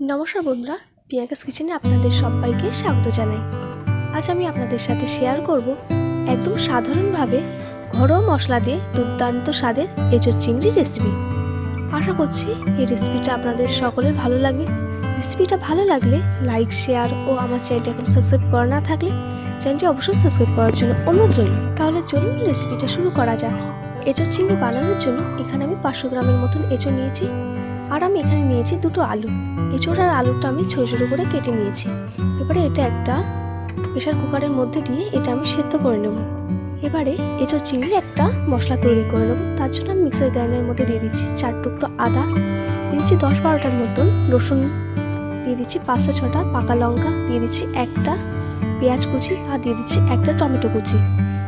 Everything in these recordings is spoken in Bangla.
নমস্কার বন্ধুরা পিয়াকাস কিচেনে আপনাদের সবাইকে স্বাগত জানাই। আজ আমি আপনাদের সাথে শেয়ার করব একদম সাধারণভাবে ঘরোয়া মশলা দিয়ে দুর্দান্ত স্বাদের এঁচোর চিংড়ি রেসিপি আশা করছি এই রেসিপিটা আপনাদের সকলের ভালো লাগবে। রেসিপিটা ভালো লাগলে লাইক শেয়ার ও আমার চ্যানেলটি এখন সাবস্ক্রাইব করা না থাকলে চ্যানেলটি অবশ্যই সাবস্ক্রাইব করার জন্য অনুরোধ রইল। তাহলে চলুন রেসিপিটা শুরু করা যাক। এঁচোর চিংড়ি বানানোর জন্য এখানে আমি পাঁচশো গ্রামের মতন এঁচোড় নিয়েছি। আর আমি এখানে নিয়েছি দুটো আলু। এঁচোড় আর আলুটা আমি ছোটো ছোটো করে কেটে নিয়েছি। এবারে এটা একটা প্রেশার কুকারের মধ্যে দিয়ে এটা আমি সেদ্ধ করে নেব। এবারে এঁচোড় চিংড়ির একটা মশলা তৈরি করে নেব। তার জন্য আমি মিক্সার গ্রাইন্ডারের মধ্যে দিয়ে দিচ্ছি চার টুকরো আদা। দিয়ে দিচ্ছি দশ বারোটার মতন রসুন। দিয়ে দিচ্ছি পাঁচটা ছটা পাকা লঙ্কা। দিয়ে দিচ্ছি একটা পেঁয়াজ কুচি আর দিয়ে দিচ্ছি একটা টমেটো কুচি।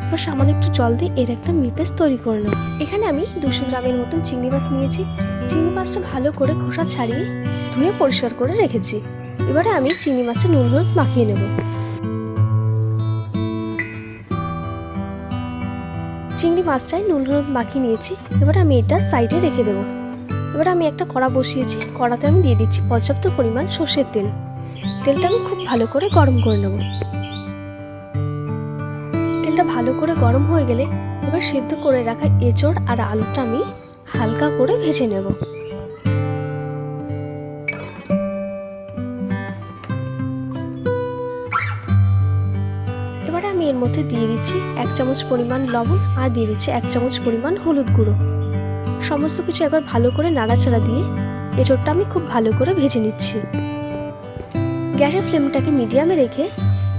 এবার সামান্য একটু জল দিয়ে এর একটা মিপেস তৈরি করে নেব এখানে আমি দুশো গ্রামের মতন চিংড়ি মাছ নিয়েছি। চিংড়ি মাছটা ভালো করে খোসা ছাড়িয়ে ধুয়ে পরিষ্কার করে রেখেছি। এবারে আমি চিংড়ি মাছটা নুন হলুদ মাখিয়ে নেব। চিংড়ি মাছটাই নুন হলুদ মাখিয়ে নিয়েছি। এবারে আমি এটা সাইডে রেখে দেবো। এবারে আমি একটা কড়া বসিয়েছি। কড়াতে আমি দিয়ে দিচ্ছি পর্যাপ্ত পরিমাণ সর্ষের তেল। তেলটা আমি খুব ভালো করে গরম করে নেব। তেলটা ভালো করে গরম হয়ে গেলে এবার সেদ্ধ করে রাখা এঁচড় আর আলুটা আমি হালকা করে ভেজে নেব। এবারে আমি এর মধ্যে দিয়ে দিচ্ছি এক চামচ পরিমাণ লবণ আর দিয়ে দিচ্ছি এক চামচ পরিমাণ হলুদ গুঁড়ো। সমস্ত কিছু একবার ভালো করে নাড়াচাড়া দিয়ে এঁচড়টা আমি খুব ভালো করে ভেজে নিচ্ছি। গ্যাসের ফ্লেমটাকে মিডিয়ামে রেখে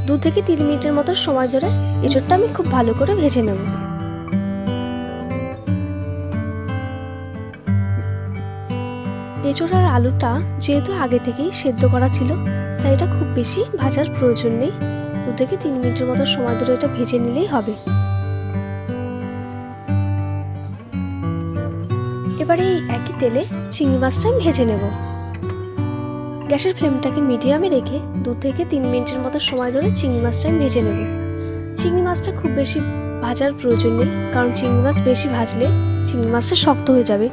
দু থেকে তিন মিনিটের মতো সময় ধরে এঁচড়টা আমি খুব ভালো করে ভেজে নেব। এঁচড় আর আলুটা যেহেতু আগে থেকেই সেদ্ধ করা ছিল, তাই এটা খুব বেশি ভাজার প্রয়োজন নেই। দু থেকে তিন মিনিটের মতো সময় ধরে এটা ভেজে নিলেই হবে। এবারে এই একই তেলে চিংড়ি মাছটা আমি ভেজে নেব। গ্যাসের ফ্লেমটাকে মিডিয়ামে রেখে দু থেকে তিন মিনিটের মতো সময় ধরে চিংড়ি মাছটা আমি ভেজে নেব। চিংড়ি মাছটা খুব বেশি ভাজার প্রয়োজন নেই, কারণ চিংড়ি মাছ বেশি ভাজলে চিংড়ি মাছটা শক্ত হয়ে যাবে।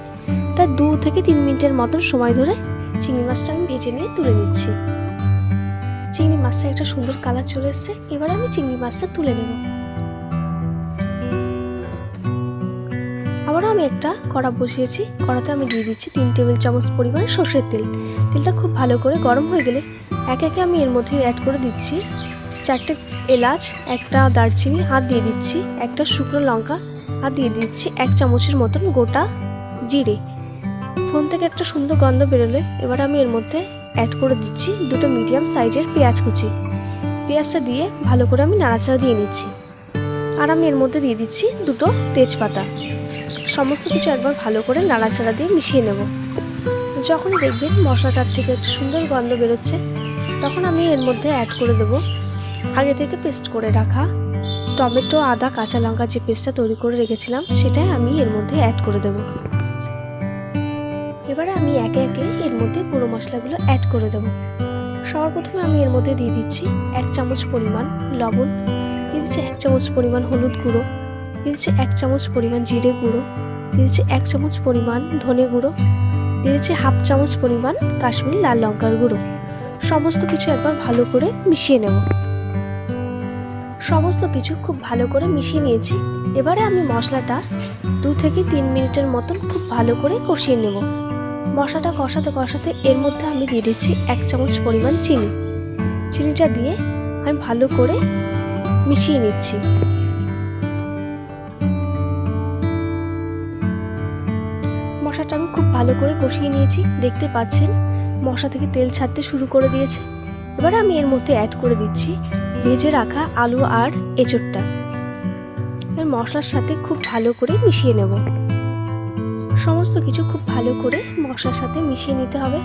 তাই দু থেকে তিন মিনিটের মতন সময় ধরে চিংড়ি মাছটা আমি ভেজে নিয়ে তুলে নিচ্ছি। চিংড়ি মাছটা একটা সুন্দর কালার চলে এসছে, এবার আমি চিংড়ি মাছটা তুলে নেব। আমি একটা কড়া বসিয়েছি। কড়াতে আমি দিয়ে দিচ্ছি তিন টেবিল চামচ পরিমাণ সর্ষের তেল। তেলটা খুব ভালো করে গরম হয়ে গেলে একে একে আমি এর মধ্যে অ্যাড করে দিচ্ছি চারটে এলাচ, একটা দারচিনি, আর দিয়ে দিচ্ছি একটা শুকনো লঙ্কা, আর দিয়ে দিচ্ছি এক চামচের মতন গোটা জিরে। ফোন থেকে একটা সুন্দর গন্ধ বেরোলে এবার আমি এর মধ্যে অ্যাড করে দিচ্ছি দুটো মিডিয়াম সাইজের পেঁয়াজ কুচি। পেঁয়াজটা দিয়ে ভালো করে আমি নাড়াচাড়া দিয়ে নিচ্ছি। আর আমি এর মধ্যে দিয়ে দিচ্ছি দুটো তেজপাতা। সমস্ত কিছু একবার ভালো করে নাড়াচাড়া দিয়ে মিশিয়ে নেব। যখনই দেখবেন মশলাটার থেকে একটা সুন্দর গন্ধ বেরোচ্ছে, তখন আমি এর মধ্যে অ্যাড করে দেবো আগে থেকে পেস্ট করে রাখা টমেটো, আদা, কাঁচা লঙ্কা যে পেস্টটা তৈরি করে রেখেছিলাম, সেটাই আমি এর মধ্যে অ্যাড করে দেবো। এবারে আমি একে একে এর মধ্যে গুঁড়ো মশলাগুলো অ্যাড করে দেবো। সবার প্রথমে আমি এর মধ্যে দিয়ে দিচ্ছি এক চামচ পরিমাণ লবণ, দিয়ে দিচ্ছি এক চামচ পরিমাণ হলুদ গুঁড়ো, দিয়ে দিচ্ছি এক চামচ পরিমাণ জিরে গুঁড়ো দিয়ে দিচ্ছি এক চামচ পরিমাণ ধনে গুঁড়ো, দিয়েছি হাফ চামচ পরিমাণ কাশ্মীর লাল লঙ্কার গুঁড়ো। সমস্ত কিছু একবার ভালো করে মিশিয়ে নেব। সমস্ত কিছু খুব ভালো করে মিশিয়ে নিয়েছি। এবারে আমি মশলাটা দু থেকে তিন মিনিটের মতন খুব ভালো করে কষিয়ে নেব। মশলাটা কষাতে কষাতে এর মধ্যে আমি দিয়ে দিচ্ছি এক চামচ পরিমাণ চিনি। চিনিটা দিয়ে আমি ভালো করে মিশিয়ে নিচ্ছি। মশলাটা আমি খুব ভালো করে কষিয়ে নিয়েছি, দেখতে পাচ্ছেন? মশলা থেকে তেল ছাড়তে শুরু করে দিয়েছে। এবার আমি এর মধ্যে অ্যাড করে দিচ্ছি ভেজে রাখা আলু আর এঁচড়টা। এবার মশলার সাথে খুব ভালো করে মিশিয়ে নেব। সমস্ত কিছু খুব ভালো করে মশলার সাথে মিশিয়ে নিতে হবে।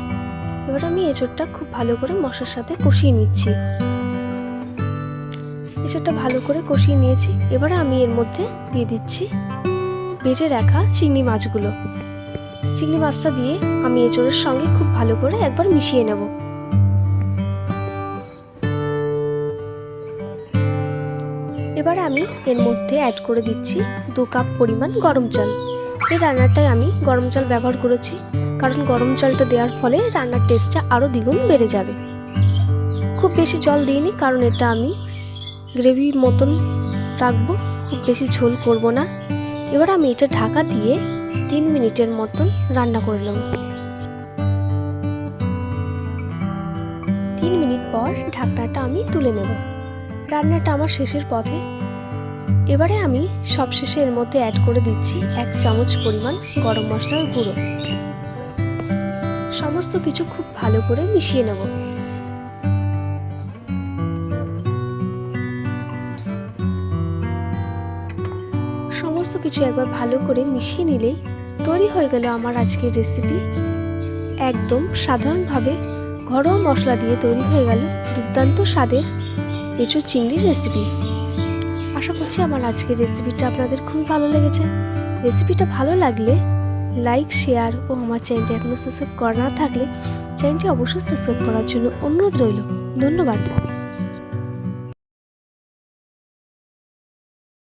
এবার আমি এঁচড়টা খুব ভালো করে মশলার সাথে কষিয়ে নিচ্ছি। এঁচড়টা ভালো করে কষিয়ে নিয়েছি। এবারে আমি এর মধ্যে দিয়ে দিচ্ছি ভেজে রাখা চিংড়ি মাছগুলো। চিংড়ি মাছটা দিয়ে আমি এঁচড়ের সঙ্গে খুব ভালো করে একবার মিশিয়ে নেব। এবার আমি এর মধ্যে অ্যাড করে দিচ্ছি দু কাপ পরিমাণ গরম জল। এই রান্নাটায় আমি গরম জল ব্যবহার করেছি, কারণ গরম জলটা দেওয়ার ফলে রান্নার টেস্টটা আরও দ্বিগুণ বেড়ে যাবে। খুব বেশি জল দিইনি, কারণ এটা আমি গ্রেভি মতন রাখব, খুব বেশি ঝোল করব না। এবার আমি এটা ঢাকা দিয়ে তিন মিনিটের মতন রান্না করে নেব। তিন মিনিট পর ঢাকনাটা আমি তুলে নেব। রান্নাটা আমার শেষের পথে। এবারে আমি সবশেষে এর মধ্যে অ্যাড করে দিচ্ছি এক চামচ পরিমাণ গরম মশলার গুঁড়ো। সমস্ত কিছু খুব ভালো করে মিশিয়ে নেব। কিছু একবার ভালো করে মিশিয়ে নিলেই তৈরি হয়ে গেল আমার আজকের রেসিপি একদম সাধারণভাবে ঘরোয়া মশলা দিয়ে তৈরি হয়ে গেল দুর্দান্ত স্বাদের এঁচুর চিংড়ির রেসিপি আশা করছি আমার আজকের রেসিপিটা আপনাদের খুবই ভালো লেগেছে। রেসিপিটা ভালো লাগলে লাইক শেয়ার ও আমার চ্যানেলটি এখনও সাবস্ক্রাইব করা না থাকলে চ্যানেলটি অবশ্যই সাবস্ক্রাইব করার জন্য অনুরোধ রইল। ধন্যবাদ।